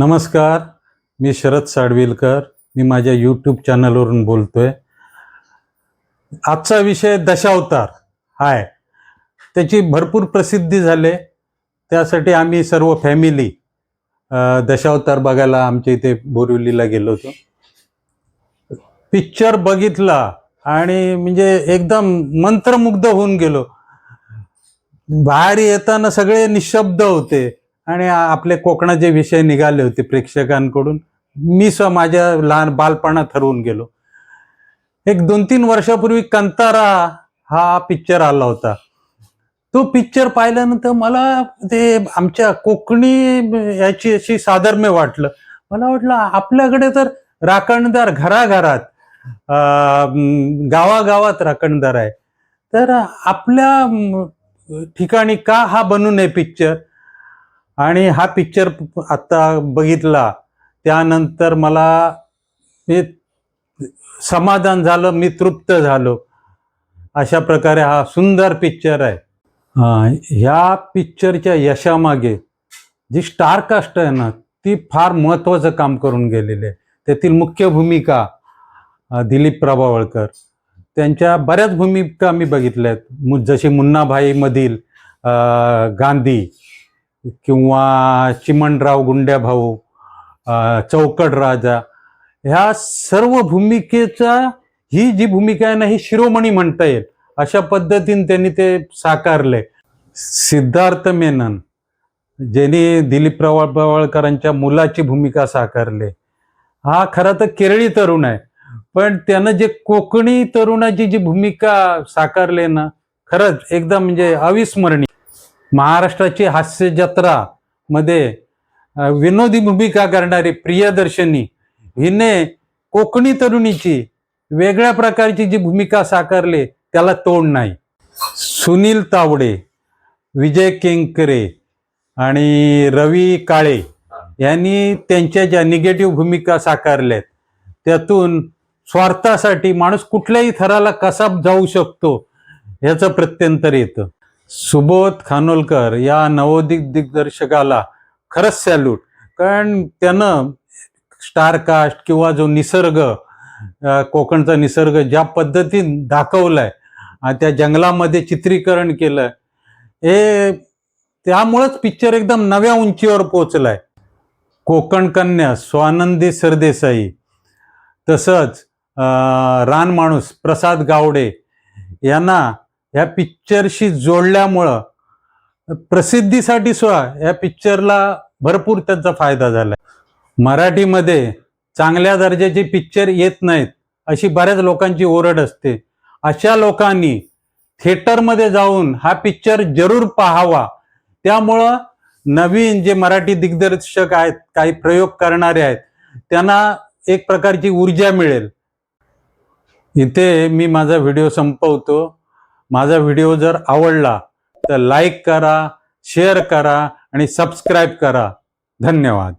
नमस्कार मी शरद साडविलकर. मी माझ्या यूट्यूब चॅनलवरून बोलतोय. आजचा विषय दशावतार. हाय. त्याची भरपूर प्रसिद्धी झाले. त्यासाठी आम्ही सर्व फॅमिली दशावतार बघायला आमच्या इथे बोरिवलीला गेलो होतो. पिक्चर बघितला आणि म्हणजे एकदम मंत्रमुग्ध होऊन गेलो. बाहेर येताना सगळे निशब्द होते. आणि आपले आपले कोकणाचे विषय निघाले होते प्रेक्षकांकडून मी स्व माझ्या लहान बालपणात ठरवून गेलो. एक दोन तीन वर्षापूर्वी कंतारा हा पिक्चर आला होता. तो पिक्चर पाहिल्यानंतर मला ते आमच्या कोकणी याची अशी साधर्म्य वाटलं. मला वाटलं आपल्याकडे तर राखणदार घराघरात गावागावात राखणदार आहे. तर आपल्या ठिकाणी का हा बनू नये पिक्चर आणि हा पिक्चर आत्ता बघितला त्यानंतर मला हे समाधान झालं मी तृप्त झालो. अशा प्रकारे हा सुंदर पिक्चर आहे. ह्या पिक्चरच्या यशामागे जी स्टारकास्ट आहे ना ती फार महत्त्वाचं काम करून गेलेली आहे. त्यातील मुख्य भूमिका दिलीप प्रभावळकर. त्यांच्या बऱ्याच भूमिका मी बघितल्या आहेत. मु- जशी मुन्नाभाईमधील गांधी किंवा चिमणराव गुंड्याभाऊ भाऊ चौकड राजा ह्या सर्व भूमिकेचा ही जी भूमिका आहे ना ही शिरोमणी म्हणता येईल. अशा पद्धतीने त्यांनी ते साकारले. सिद्धार्थ मेनन ज्यांनी दिलीप प्रभावळकरांच्या मुलाची भूमिका साकारले. हा खरा तर केरळी तरुण आहे. पण त्यानं जे कोकणी तरुणाची जी भूमिका साकारले ना खरंच एकदम म्हणजे अविस्मरणीय. महाराष्ट्राची हास्य जत्रा मध्ये विनोदी भूमिका करणारी प्रियदर्शनी हिने कोकणी तरुणीची वेगळ्या प्रकारची जी भूमिका साकारली त्याला तोड नाही. सुनील तावडे विजय केंकरे आणि रवी काळे यांनी त्यांच्या ज्या निगेटिव्ह भूमिका साकारल्यात त्यातून स्वार्थासाठी माणूस कुठल्याही थराला कसा जाऊ शकतो ह्याचं प्रत्यंतर येतं. सुबोध खानोलकर या नवोदित दिग्दर्शकाला खरंच सॅल्यूट कारण त्यानं स्टार कास्ट किंवा जो निसर्ग कोकणचा निसर्ग ज्या पद्धतीने दाखवलाय त्या जंगलामध्ये चित्रीकरण केलं हे त्यामुळंच पिक्चर एकदम नव्या उंचीवर पोचलाय कोकण कन्या स्वानंदी सरदेसाई तसंच रान माणूस प्रसाद गावडे यांना ह्या पिक्चरशी जोडल्यामुळं प्रसिद्धीसाठी सुद्धा या पिक्चरला भरपूर त्यांचा फायदा झाला मराठीमध्ये चांगल्या दर्जाचे पिक्चर येत नाहीत अशी बऱ्याच लोकांची ओरड असते. अशा लोकांनी थिएटरमध्ये जाऊन हा पिक्चर जरूर पाहावा. त्यामुळं नवीन जे मराठी दिग्दर्शक आहेत काही प्रयोग करणारे आहेत त्यांना एक प्रकारची ऊर्जा मिळेल. इथे मी माझा व्हिडिओ संपवतो. माझा व्हिडिओ जर आवडला तर लाईक करा शेअर करा आणि सबस्क्राईब करा. धन्यवाद.